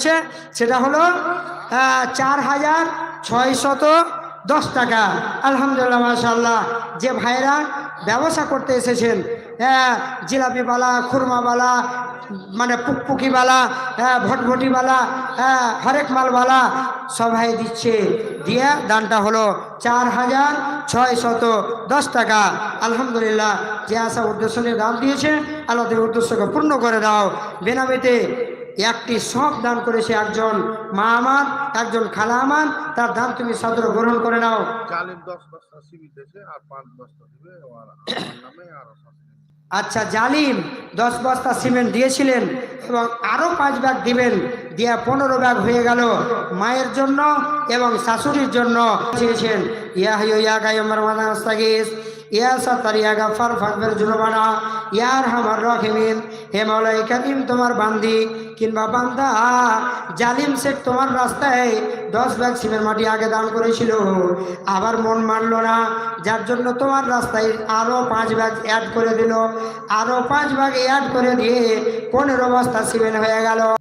হয়েছে, সেটা হলো চার হাজার ছয়শত দশ টাকা। আলহামদুলিল্লাহ মাশাল্লাহ যে ভাইরা ব্যবসা করতে এসেছেন হ্যাঁ জিলাপিওয়ালা খুরমাওয়ালা মানে পুকপুকিওয়ালা হ্যাঁ ভটভটিওয়ালা হ্যাঁ হরেক মালওয়ালা সবাই দিচ্ছে। দিয়ে দানটা হলো চার হাজার ছয় শত দশ টাকা। আলহামদুলিল্লাহ, যে আসা উদ্দেশ্য নিয়ে দান দিয়েছে, আল্লাহ উদ্দেশ্যকে পূর্ণ করে দাও। বেনামিতে একটি সব দান করেছে একজন মা আমার একজন খালা আমার তার দান তুমি সাদর গ্রহণ করে নাও। আচ্ছা জালিম দশ বস্তা সিমেন্ট দিয়েছিলেন এবং আরও পাঁচ ব্যাগ দিবেন দিয়ে পনেরো ব্যাগ হয়ে গেল। মায়ের জন্য এবং শাশুড়ির জন্য চেয়েছেন ইয়া ইয়া গাই আমার মানা ইয়া ইয়া ইয়ার তোমার কিংবা বান্দা, জালিম তোমার রাস্তায় দশ মাটি আগে দান করেছিল। আবার মন মানলো না, যার জন্য তোমার রাস্তায় আরও পাঁচ ব্যাগ অ্যাড করে দিল। আরও পাঁচ ভাগ অ্যাড করে দিয়ে পনেরো বস্তা সিমেন্ট হয়ে গেল?